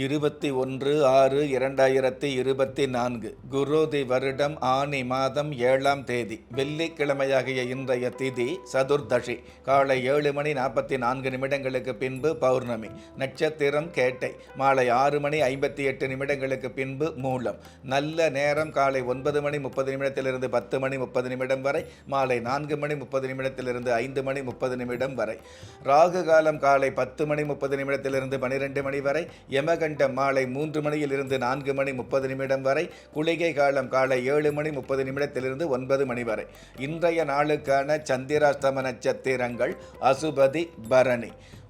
இருபத்தி ஒன்று ஆறு இரண்டாயிரத்தி இருபத்தி நான்கு. குரோதி வருடம் ஆனி மாதம் ஏழாம் தேதி வெள்ளிக்கிழமையாகிய இன்றைய திதி சதுர்தசி காலை ஏழு மணி நாற்பத்தி நான்கு நிமிடங்களுக்கு பின்பு பௌர்ணமி நட்சத்திரம் கேட்டை மாலை ஆறு மணி ஐம்பத்தி எட்டு நிமிடங்களுக்கு பின்பு மூலம் நல்ல நேரம் காலை ஒன்பது மணி முப்பது நிமிடத்திலிருந்து பத்து மணி முப்பது நிமிடம் வரை மாலை நான்கு மணி முப்பது நிமிடத்திலிருந்து ஐந்து மணி முப்பது நிமிடம் வரை. ராகு காலம் காலை பத்து மணி முப்பது நிமிடத்திலிருந்து பனிரெண்டு மணி வரை யமகண்டம் மாலை மூன்று மணியில் இருந்து நான்கு மணி முப்பது நிமிடம் வரை குளிகை காலம் காலை ஏழு மணி முப்பது நிமிடத்திலிருந்து ஒன்பது மணி வரை. இன்றைய நாளுக்கான சந்திராஷ்டம நட்சத்திரங்கள் அசுபதி பரணி.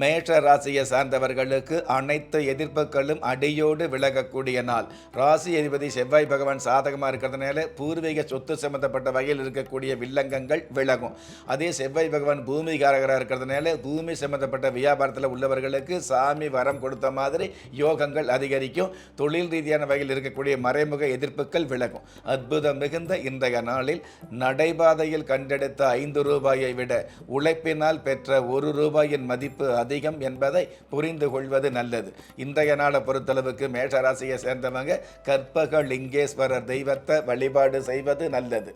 மேஷ ராசியை சார்ந்தவர்களுக்கு அனைத்து எதிர்ப்புகளும் அடியோடு விலகக்கூடிய நாள். ராசி அதிபதி செவ்வாய் பகவான் சாதகமாக இருக்கிறதுனால பூர்வீக சொத்து சம்பந்தப்பட்ட வகையில் இருக்கக்கூடிய வில்லங்கங்கள் விலகும். அதே செவ்வாய் பகவான் பூமிகாரகராக இருக்கிறதுனால பூமி சம்பந்தப்பட்ட வியாபாரத்தில் உள்ளவர்களுக்கு சாமி வரம் கொடுத்த மாதிரி யோகங்கள் அதிகரிக்கும். தொழில் ரீதியான வகையில் இருக்கக்கூடிய மறைமுக எதிர்ப்புகள் விலகும். அற்புதம் மிகுந்த இன்றைய நாளில் நடைபாதையில் கண்டெடுத்த ஐந்து ரூபாயை விட உழைப்பினால் பெற்ற ஒரு ரூபாயின் மதிப்பு அதிகம் என்பதை புரிந்து கொள்வது நல்லது. இன்றைய நாளை பொறுத்தளவுக்கு மேஷராசியை சேர்ந்தவங்க கற்பக லிங்கேஸ்வரர் தெய்வத்தை வழிபாடு செய்வது நல்லது.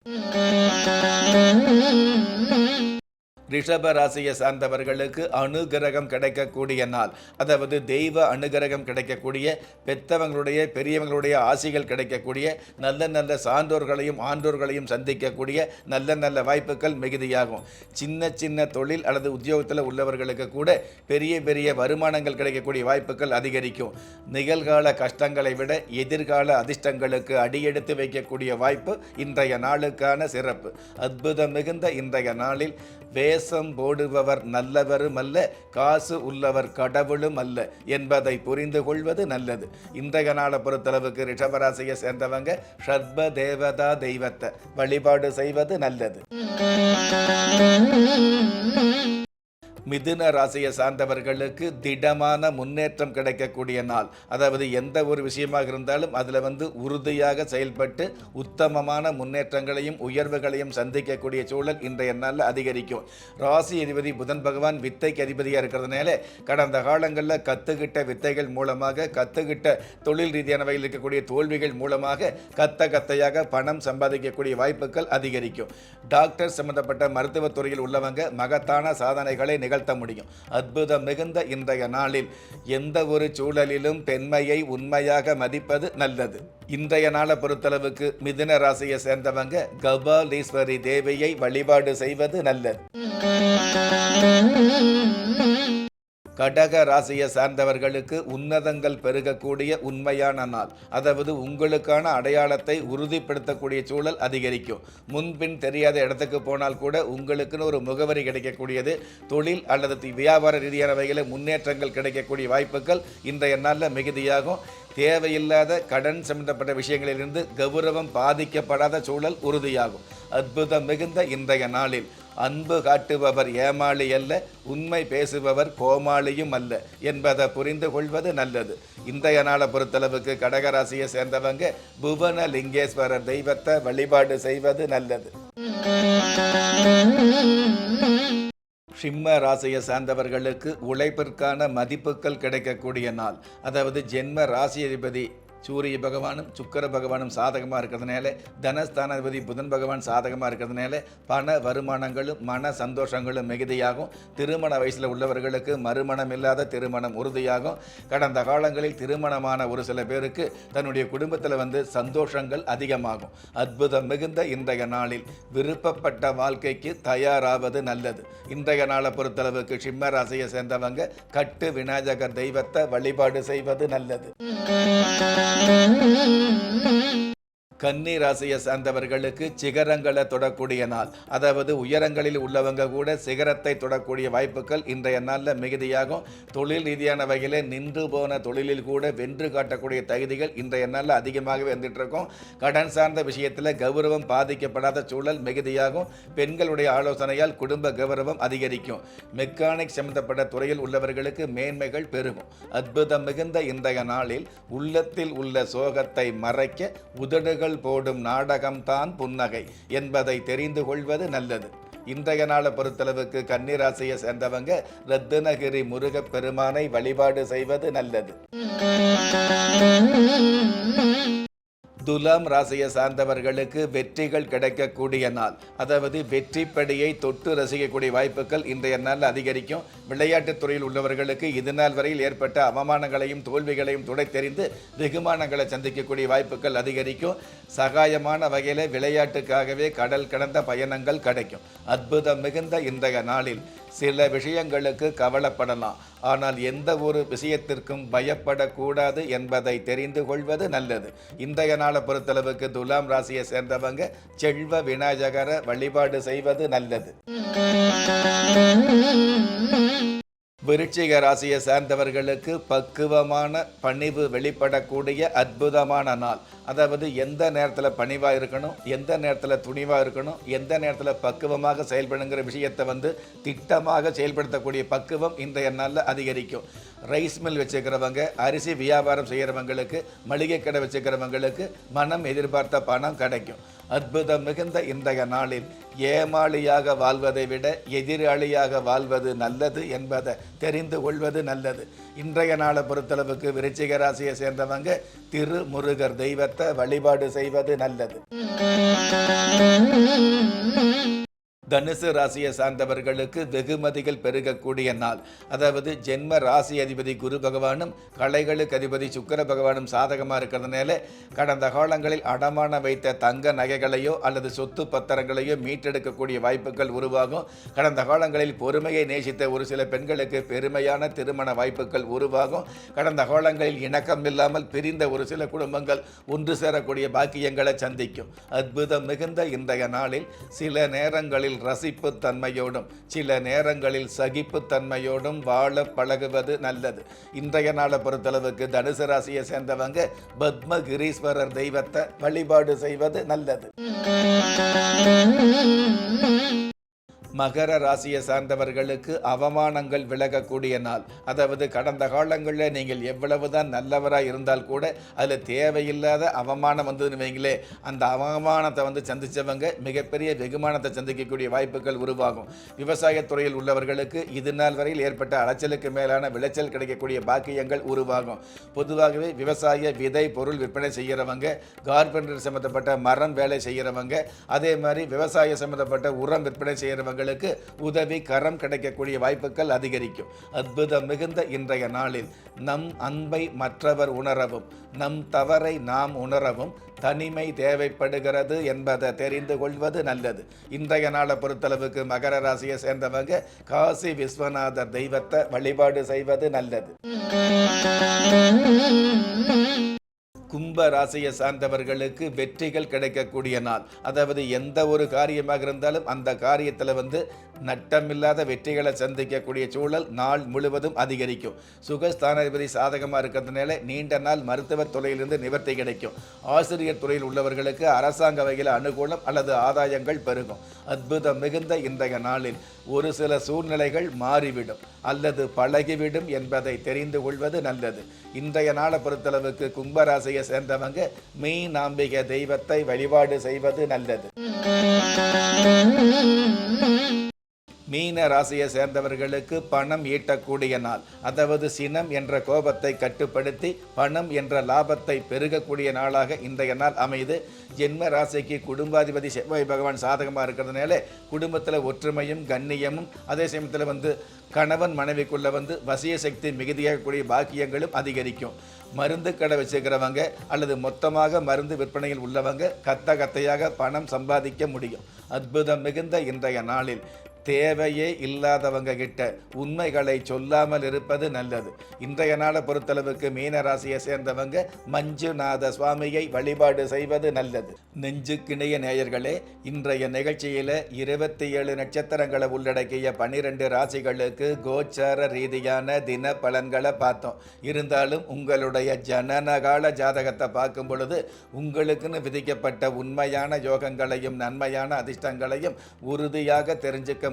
ரிஷப ராசியை சார்ந்தவர்களுக்கு அனுகிரகம் கிடைக்கக்கூடிய நாள். அதாவது தெய்வ அனுகிரகம் கிடைக்கக்கூடிய பெத்தவங்களுடைய பெரியவங்களுடைய ஆசிகள் கிடைக்கக்கூடிய நல்ல நல்ல சான்றோர்களையும் ஆன்றோர்களையும் சந்திக்கக்கூடிய நல்ல நல்ல வாய்ப்புகள் மிகுதியாகும். சின்ன சின்ன தொழில் அல்லது உத்தியோகத்தில் உள்ளவர்களுக்கு கூட பெரிய பெரிய வருமானங்கள் கிடைக்கக்கூடிய வாய்ப்புகள் அதிகரிக்கும். நிகழ்கால கஷ்டங்களை விட எதிர்கால அதிர்ஷ்டங்களுக்கு அடியெடுத்து வைக்கக்கூடிய வாய்ப்பு இன்றைய நாளுக்கான சிறப்பு. அற்புதம் மிகுந்த இன்றைய நாளில் வேஷம் போடுபவர் நல்லவரும் அல்ல காசு உள்ளவர் கடவுளும் அல்ல என்பதை புரிந்து கொள்வது நல்லது. இன்றைய நாளை பொறுத்தளவுக்கு ரிஷபராசியை சேர்ந்தவங்க ஷர்ப தேவதா தெய்வத்தை வழிபாடு செய்வது நல்லது. மிதுன ராசியை சார்ந்தவர்களுக்கு திடமான முன்னேற்றம் கிடைக்கக்கூடிய நாள். அதாவது எந்த ஒரு விஷயமாக இருந்தாலும் அதில் வந்து உறுதியாக செயல்பட்டு உத்தமமான முன்னேற்றங்களையும் உயர்வுகளையும் சந்திக்கக்கூடிய சூழல் இன்றைய நாளில் அதிகரிக்கும். ராசி அதிபதி புதன் பகவான் வித்தைக்கு அதிபதியாக இருக்கிறதுனால கடந்த காலங்களில் கற்றுக்கிட்ட வித்தைகள் மூலமாக கற்றுக்கிட்ட தொழில் ரீதியான வகையில் இருக்கக்கூடிய தோல்விகள் மூலமாக கத்த கத்தையாக பணம் சம்பாதிக்கக்கூடிய வாய்ப்புகள் அதிகரிக்கும். டாக்டர் சம்பந்தப்பட்ட மருத்துவத் துறையில் உள்ளவங்க மகத்தான சாதனைகளை நிகழ்த்த முடியும். அற்புதம் மிகுந்த இன்றைய நாளில் எந்த ஒரு சூழலிலும் பெண்மையை உண்மையாக மதிப்பது நல்லது. இன்றைய நாளை பொறுத்தளவுக்கு மிதுன ராசியை சேர்ந்தவங்க கபாலீஸ்வரி தேவியை வழிபாடு செய்வது நல்லது. கடக ராசியை சார்ந்தவர்களுக்கு உன்னதங்கள் பெருகக்கூடிய உண்மையான நாள். அதாவது உங்களுக்கான அடையாளத்தை உறுதிப்படுத்தக்கூடிய சூழல் அதிகரிக்கும். முன்பின் தெரியாத இடத்துக்கு போனால் கூட உங்களுக்குன்னு ஒரு முகவரி கிடைக்கக்கூடியது. தொழில் அல்லது தி- வியாபார ரீதியான வகையில் முன்னேற்றங்கள் கிடைக்கக்கூடிய வாய்ப்புகள் இன்றைய நாளில் மிகுதியாகும். தேவையில்லாத கடன் சம்பந்தப்பட்ட விஷயங்களிலிருந்து கௌரவம் பாதிக்கப்படாத சூழல் உறுதியாகும். அற்புதம் மிகுந்த இன்றைய நாளில். அன்பு காட்டுபவர் ஏமாளி அல்ல உண்மை பேசுபவர் கோமாளியும் அல்ல என்பதை புரிந்து கொள்வது நல்லது. இன்றைய நாளை பொறுத்தளவுக்கு கடகராசியை சேர்ந்தவங்க புவன லிங்கேஸ்வரர் தெய்வத்தை வழிபாடு செய்வது நல்லது. சிம்ம ராசியை சார்ந்தவர்களுக்கு உழைப்பிற்கான மதிப்புகள் கிடைக்கக்கூடிய நாள். அதாவது ஜென்ம ராசியதிபதி சூரிய பகவானும் சுக்கர பகவானும் சாதகமாக இருக்கிறதுனால தனஸ்தானாதிபதி புதன் பகவான் சாதகமாக இருக்கிறதுனால பண வருமானங்களும் மன சந்தோஷங்களும் மிகுதியாகும். திருமண வயசில் உள்ளவர்களுக்கு மறுமணம் இல்லாத திருமணம் உறுதியாகும். கடந்த காலங்களில் திருமணமான ஒரு சில பேருக்கு தன்னுடைய குடும்பத்தில் வந்து சந்தோஷங்கள் அதிகமாகும். அற்புதம் மிகுந்த இன்றைய நாளில் விருப்பப்பட்ட வாழ்க்கைக்கு தயாராவது நல்லது. இன்றைய நாளை பொறுத்தளவுக்கு சிம்ம ராசியை சேர்ந்தவங்க கட்டு விநாயகர் தெய்வத்தை வழிபாடு செய்வது நல்லது. Mm-hmm. கன்னி ராசியை சார்ந்தவர்களுக்கு சிகரங்களை தொடக்கூடிய நாள். அதாவது உயரங்களில் உள்ளவங்க கூட சிகரத்தை தொடக்கூடிய வாய்ப்புகள் இன்றைய நாளில் மிகுதியாகும். தொழில் ரீதியான வகையில் நின்று போன தொழிலில் கூட வென்று காட்டக்கூடிய தகுதிகள் இன்றைய நாளில் அதிகமாகவே வந்துட்டு இருக்கும் கடன் சார்ந்த விஷயத்தில் கௌரவம் பாதிக்கப்படாத சூழல் மிகுதியாகும். பெண்களுடைய ஆலோசனையால் குடும்ப கௌரவம் அதிகரிக்கும். மெக்கானிக் சம்பந்தப்பட்ட துறையில் உள்ளவர்களுக்கு மேன்மைகள் பெருகும். அற்புதம் மிகுந்த இன்றைய நாளில் உள்ளத்தில் உள்ள சோகத்தை மறைக்க உதடுகள் போடும் நாடகம்தான் புன்னகை என்பதை தெரிந்து கொள்வது நல்லது. இன்றைய நாளை பொறுத்தளவுக்கு கன்னிராசியை சேர்ந்தவங்க ரத்தினகிரி முருகப் பெருமானை வழிபாடு செய்வது நல்லது. துலாம் ராசியை சார்ந்தவர்களுக்கு வெற்றிகள் கிடைக்கக்கூடிய நாள். அதாவது வெற்றிப்படியை தொட்டு ரசிக்கக்கூடிய வாய்ப்புகள் இன்றைய நாளில் அதிகரிக்கும். விளையாட்டுத் துறையில் உள்ளவர்களுக்கு இது நாள் வரையில் ஏற்பட்ட அவமானங்களையும் தோல்விகளையும் துடை தெரிந்து வெகுமானங்களை சந்திக்கக்கூடிய வாய்ப்புகள் அதிகரிக்கும். சகாயமான வகையில் விளையாட்டுக்காகவே கடல் கடந்த பயணங்கள் கிடைக்கும். அற்புதம் மிகுந்த இன்றைய நாளில் சில விஷயங்களுக்கு கவலைப்படலாம். ஆனால் எந்த ஒரு விஷயத்திற்கும் பயப்படக்கூடாது என்பதை தெரிந்து கொள்வது நல்லது. இன்றைய நாளை பொறுத்தளவுக்கு துலாம் ராசியை சேர்ந்தவங்க செல்வ விநாயகரை வழிபாடு செய்வது நல்லது. விருச்சிக ராசியை சேர்ந்தவர்களுக்கு பக்குவமான பணிவு வெளிப்படக்கூடிய அற்புதமான நாள். அதாவது எந்த நேரத்தில் பணிவாக இருக்கணும் எந்த நேரத்தில் துணிவாக இருக்கணும் எந்த நேரத்தில் பக்குவமாக செயல்படுங்கிற விஷயத்தை வந்து திட்டமாக செயல்படுத்தக்கூடிய பக்குவம் இன்றைய நாளில் அதிகரிக்கும். ரைஸ் மில் வச்சுக்கிறவங்க அரிசி வியாபாரம் செய்கிறவங்களுக்கு மளிகை கடை வச்சுக்கிறவங்களுக்கு மனம் எதிர்பார்த்த பணம் கிடைக்கும். அற்புதம் மிகுந்த இன்றைய நாளில் ஏமாளியாக வாழ்வதை விட எதிராளியாக வாழ்வது நல்லது என்பதை தெரிந்து கொள்வது நல்லது. இன்றைய நாளை பொறுத்தளவுக்கு விருச்சிக ராசியை சேர்ந்தவங்க திருமுருகர் தெய்வத்தை வழிபாடு செய்வது நல்லது. தனுசு ராசியை சார்ந்தவர்களுக்கு வெகுமதிகள் பெருகக்கூடிய நாள். அதாவது ஜென்ம ராசி அதிபதி குரு பகவானும் கலைகளுக்கு அதிபதி சுக்கர பகவானும் சாதகமாக இருக்கிறதுனால கடந்த காலங்களில் அடமான வைத்த தங்க நகைகளையோ அல்லது சொத்து பத்திரங்களையோ மீட்டெடுக்கக்கூடிய வாய்ப்புகள் உருவாகும். கடந்த காலங்களில் பொறுமையை நேசித்த ஒரு சில பெண்களுக்கு பெருமையான திருமண வாய்ப்புகள் உருவாகும். கடந்த காலங்களில் இணக்கம் இல்லாமல் பிரிந்த ஒரு சில குடும்பங்கள் ஒன்று சேரக்கூடிய பாக்கியங்களை சந்திக்கும். அற்புதம் மிகுந்த இன்றைய நாளில் சில நேரங்களில் ரசிப்புத்தன்மையோடும் சில நேரங்களில் சகிப்புத் தன்மையோடும் வாழ பழகுவது நல்லது. இன்றைய நாளை பொறுத்தளவுக்கு தனுசு ராசியை சேர்ந்தவங்க பத்மகிரீஸ்வரர் தெய்வத்தை வழிபாடு செய்வது நல்லது. மகர ராசியை சார்ந்தவர்களுக்கு அவமானங்கள் விலகக்கூடிய நாள். அதாவது கடந்த காலங்களில் நீங்கள் எவ்வளவுதான் நல்லவராக இருந்தால் கூட அதில் தேவையில்லாத அவமானம் வந்ததுன்னு வைங்களே அந்த அவமானத்தை வந்து சந்தித்தவங்க மிகப்பெரிய வெகுமானத்தை சந்திக்கக்கூடிய வாய்ப்புகள் உருவாகும். விவசாயத்துறையில் உள்ளவர்களுக்கு இது நாள் வரையில் ஏற்பட்ட அலைச்சலுக்கு மேலான விளைச்சல் கிடைக்கக்கூடிய பாக்கியங்கள் உருவாகும். பொதுவாகவே விவசாய விதை பொருள் விற்பனை செய்கிறவங்க கார்பெண்டர் சம்மந்தப்பட்ட மரம் வேலை செய்கிறவங்க அதே மாதிரி விவசாய சம்மந்தப்பட்ட உரம் விற்பனை செய்கிறவங்க செய்கிறவங்களுக்கு உதவி கரம் கிடைக்கக்கூடிய வாய்ப்புகள் அதிகரிக்கும். அற்புதம் மிகுந்த இன்றைய நாளில் நம் அன்பை மற்றவர் உணரவும் நம் தவறை நாம் உணரவும் தனிமை தேவைப்படுகிறது என்பதை தெரிந்து கொள்வது நல்லது. இன்றைய நாளை பொறுத்தளவுக்கு மகர ராசியை சேர்ந்தவங்க காசி விஸ்வநாதர் தெய்வத்தை வழிபாடு செய்வது நல்லது. கும்ப ராசியை சார்ந்தவர்களுக்கு வெற்றிகள் கிடைக்கக்கூடிய நாள். அதாவது எந்த ஒரு காரியமாக இருந்தாலும் அந்த காரியத்தில் வந்து நட்டமில்லாத வெற்றிகளை சந்திக்கக்கூடிய சூழல் நாள் முழுவதும் அதிகரிக்கும். சுகஸ்தானாதிபதி சாதகமாக இருக்கிறதுனால நீண்ட நாள் மருத்துவ துறையிலிருந்து நிவர்த்தி கிடைக்கும். ஆசிரியர் துறையில் உள்ளவர்களுக்கு அரசாங்க வகையில் அனுகூலம் அல்லது ஆதாயங்கள் பெருகும். அற்புதம் மிகுந்த இன்றைய நாளில் ஒரு சில சூழ்நிலைகள் மாறிவிடும் அல்லது பழகிவிடும் என்பதை தெரிந்து கொள்வது நல்லது. இன்றைய நாளை பொறுத்தளவுக்கு கும்பராசியை சேர்ந்தவங்க மெய் நாம்பிகை தெய்வத்தை வழிபாடு செய்வது நல்லது. மீன ராசியை சேர்ந்தவர்களுக்கு பணம் ஈட்டக்கூடிய நாள். அதாவது சினம் என்ற கோபத்தை கட்டுப்படுத்தி பணம் என்ற லாபத்தை பெருகக்கூடிய நாளாக இன்றைய நாள் அமைது ஜென்ம ராசிக்கு குடும்பாதிபதி செவ்வாய் பகவான் சாதகமாக இருக்கிறதுனால குடும்பத்தில் ஒற்றுமையும் கண்ணியமும் அதே சமயத்தில் வந்து கணவன் மனைவிக்குள்ள வந்து வசிய சக்தி மிகுதியாகக்கூடிய பாக்கியங்களும் அதிகரிக்கும். மருந்து கடை வச்சுக்கிறவங்க அல்லது மொத்தமாக மருந்து விற்பனையில் உள்ளவங்க கத்த கத்தையாக பணம் சம்பாதிக்க முடியும். அற்புதம் மிகுந்த இன்றைய நாளில். தேவையே இல்லாதவங்க கிட்ட உண்மைகளை சொல்லாமல் இருப்பது நல்லது. இன்றைய நாளை பொறுத்தளவுக்கு மீன ராசியை சேர்ந்தவங்க மஞ்சுநாத சுவாமியை வழிபாடு செய்வது நல்லது. நெஞ்சுக்கிணைய நேயர்களே இன்றைய நிகழ்ச்சியில் இருபத்தி ஏழு நட்சத்திரங்களை உள்ளடக்கிய பனிரெண்டு ராசிகளுக்கு கோச்சார ரீதியான தின பலன்களை பார்த்தோம். இருந்தாலும் உங்களுடைய ஜனனகால ஜாதகத்தை பார்க்கும் பொழுது உங்களுக்குன்னு விதிக்கப்பட்ட உண்மையான யோகங்களையும் நன்மையான அதிர்ஷ்டங்களையும் உறுதியாக தெரிஞ்சுக்க